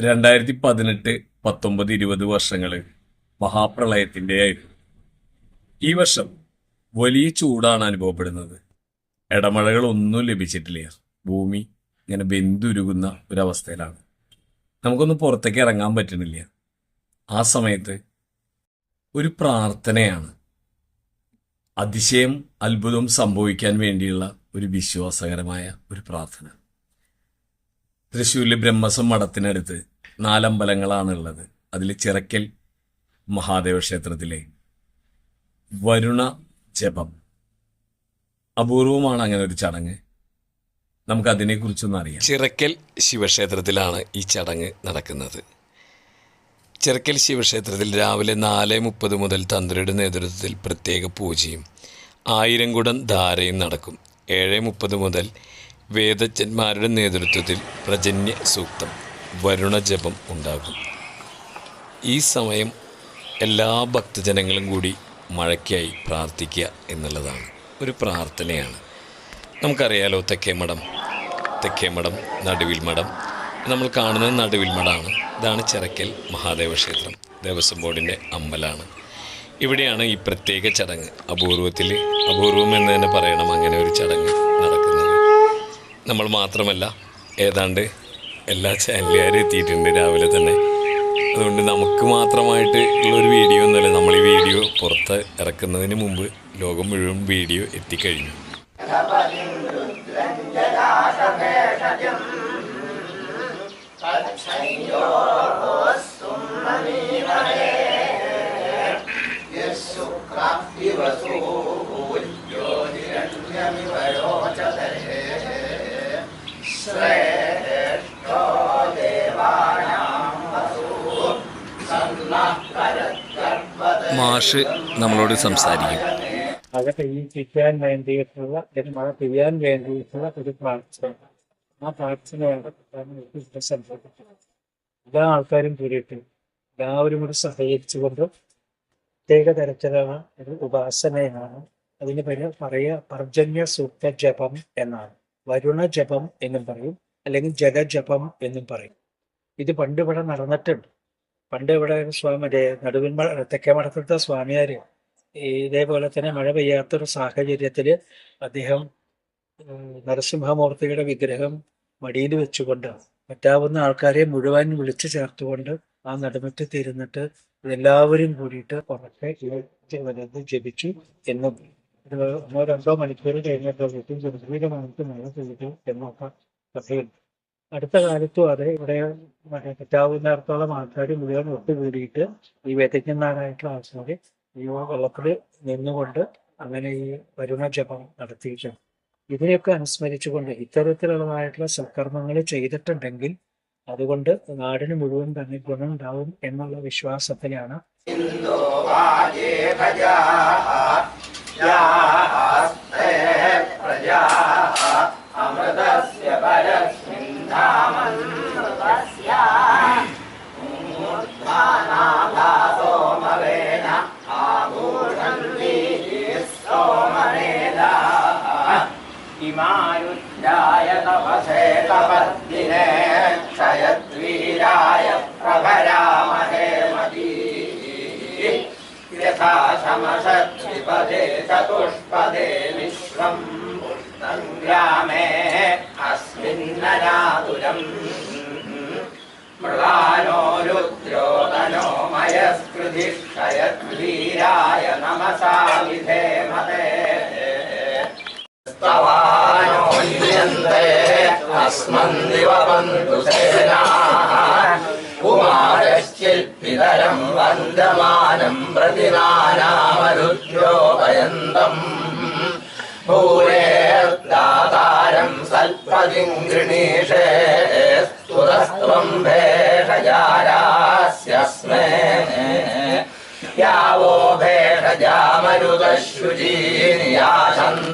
രണ്ടായിരത്തി പതിനെട്ട് പത്തൊമ്പത് ഇരുപത് വർഷങ്ങൾ മഹാപ്രളയത്തിന്റെ ആയിരുന്നു. ഈ വർഷം വലിയ ചൂടാണ് അനുഭവപ്പെടുന്നത്. ഇടമഴകളൊന്നും ലഭിച്ചിട്ടില്ല. ഭൂമി ഇങ്ങനെ ബെന്തുരുകുന്ന ഒരവസ്ഥയിലാണ്. നമുക്കൊന്നും പുറത്തേക്ക് ഇറങ്ങാൻ പറ്റുന്നില്ല. ആ സമയത്ത് ഒരു പ്രാർത്ഥനയാണ് അതിശയം അത്ഭുതം സംഭവിക്കാൻ വേണ്ടിയുള്ള ഒരു വിശ്വാസകരമായ ഒരു പ്രാർത്ഥന. തൃശ്ശൂരിലെ ബ്രഹ്മസം മഠത്തിനടുത്ത് നാലമ്പലങ്ങളാണുള്ളത്. അതിൽ ചിറക്കൽ മഹാദേവ ക്ഷേത്രത്തിലെ വരുണ ജപം. അപൂർവമാണ് അങ്ങനെ ഒരു ചടങ്ങ്. നമുക്ക് അതിനെക്കുറിച്ചൊന്നും അറിയാം. ചിറക്കൽ ശിവക്ഷേത്രത്തിലാണ് ഈ ചടങ്ങ് നടക്കുന്നത്. ചിറക്കൽ ശിവക്ഷേത്രത്തിൽ രാവിലെ നാല് മുപ്പത് മുതൽ തന്ത്രിയുടെ നേതൃത്വത്തിൽ പ്രത്യേക പൂജയും ആയിരം കുടം ധാരയും നടക്കും. ഏഴ് മുപ്പത് മുതൽ വേദജ്ഞന്മാരുടെ നേതൃത്വത്തിൽ പ്രജന്യ സൂക്തം വരുണജപം ഉണ്ടാകും. ഈ സമയം എല്ലാ ഭക്തജനങ്ങളും കൂടി മഴയ്ക്കായി പ്രാർത്ഥിക്കുക എന്നുള്ളതാണ്. ഒരു പ്രാർത്ഥനയാണ്. നമുക്കറിയാലോ തെക്കേമഠം തെക്കേമഠം നടുവിൽ മഠം നമ്മൾ കാണുന്നത് നടുവിൽ മഠമാണ് ഇതാണ് ചിറക്കൽ മഹാദേവ ക്ഷേത്രം. ദേവസ്വം ബോർഡിന്റെ അമ്പലമാണ് ഇവിടെയാണ് ഈ പ്രത്യേക ചടങ്ങ്. അപൂർവത്തിൽ അപൂർവം എന്ന് തന്നെ പറയണം. അങ്ങനെ ഒരു ചടങ്ങ് നടക്കുന്നത്. നമ്മൾ മാത്രമല്ല ഏതാണ്ട് എല്ലാ ചാനലുകാരും എത്തിയിട്ടുണ്ട് രാവിലെ തന്നെ. അതുകൊണ്ട് നമുക്ക് മാത്രമായിട്ട് ഉള്ളൊരു വീഡിയോ ഒന്നുമല്ല. നമ്മൾ ഈ വീഡിയോ പുറത്ത് ഇറക്കുന്നതിന് മുമ്പ് ലോകം മുഴുവൻ വീഡിയോ എത്തിക്കഴിഞ്ഞു. മാഷ് നമ്മളോട് സംസാരിക്കും. മഴ പെയ്യിപ്പിക്കാൻ വേണ്ടിയിട്ടുള്ള അല്ലെങ്കിൽ മഴ പെയ്യാൻ വേണ്ടിയിട്ടുള്ള ഒരു പ്രാർത്ഥന. ആ പ്രാർത്ഥനയാണ് സംഭവിക്കുന്നത് എല്ലാ ആൾക്കാരും കൂടിയിട്ട് എല്ലാവരും കൂടി സഹകരിച്ചുകൊണ്ട് പ്രത്യേക തരത്തിലുള്ള ഒരു ഉപാസനയാണ്. അതിന് പേര് പറയുക പർജന്യ സൂക്ത ജപം എന്നാണ്. വരുണ ജപം എന്നും പറയും അല്ലെങ്കിൽ ജഗജപം എന്നും പറയും. ഇത് പണ്ട് ഇവിടെ നടന്നിട്ടുണ്ട്. പണ്ട് ഇവിടെ സ്വാമി നടുവിൻ മ- തെക്കേ മഠത്തിലത്തെ സ്വാമിയാര് ഇതേപോലെ തന്നെ മഴ പെയ്യാത്തൊരു സാഹചര്യത്തിൽ അദ്ദേഹം നരസിംഹമൂർത്തിയുടെ വിഗ്രഹം മടിയിൽ വെച്ചുകൊണ്ട് പറ്റാവുന്ന ആൾക്കാരെ മുഴുവൻ വിളിച്ചു ചേർത്തുകൊണ്ട് ആ നടുമുറ്റത്ത് ഇരുന്നിട്ട് എല്ലാവരും കൂടിയിട്ട് ഉറക്കെ ഇത് ജപിച്ചു എന്നും. ഒന്നോ രണ്ടോ മണിക്കൂർ കഴിഞ്ഞപ്പോഴേക്കും മണിക്ക് മഴ പെയ്തു എന്നൊക്കെ കഥയുണ്ട് അടുത്ത കാലത്തും അതെ ഇവിടെ പറ്റാവുന്നിടത്തോളം ആൾക്കാർ മുഴുവൻ ഒത്തുകൂടിയിട്ട് ഈ വ്യതിജ്ഞന്മാരായിട്ടുള്ള ആൾക്കാർ ഈ വെള്ളത്തിൽ നിന്നുകൊണ്ട് അങ്ങനെ ഈ വരുണ ജപം നടത്തിയിട്ടുണ്ട്. ഇതിനെയൊക്കെ അനുസ്മരിച്ചുകൊണ്ട് ഇത്തരത്തിലുള്ളതായിട്ടുള്ള സൽക്കർമ്മങ്ങൾ ചെയ്തിട്ടുണ്ടെങ്കിൽ അതുകൊണ്ട് നാടിന് മുഴുവൻ തന്നെ ഗുണമുണ്ടാവും എന്നുള്ള വിശ്വാസത്തിലാണ്. അമൃതസ്യ പരസ്മിന്ധാമൃതസ്യ मारुद्राय तपसे तपद्दिने क्षयद्वीराय प्रभरामहे मती। यथा समसद्विपदे चतुष्पदे विश्वम् सङ्ग्रामे रातुरम् मृगानो रुद्रोदनो मयस्कृधिक्षयद्वीराय नमसा विधेमते स्तवानो युयन्ते अस्मन्दिव बन्धु सेनाः कुमारश्चित्पितरम् वन्दमानम् प्रतिनानामरुद्रोपयन्तम् भूरेर्दातारम् सल्पदिम् गृणीषे स्तुतस्त्वम् भेषजारास्यस्मे यावो भेषजामरुतशुचीनि यासन्त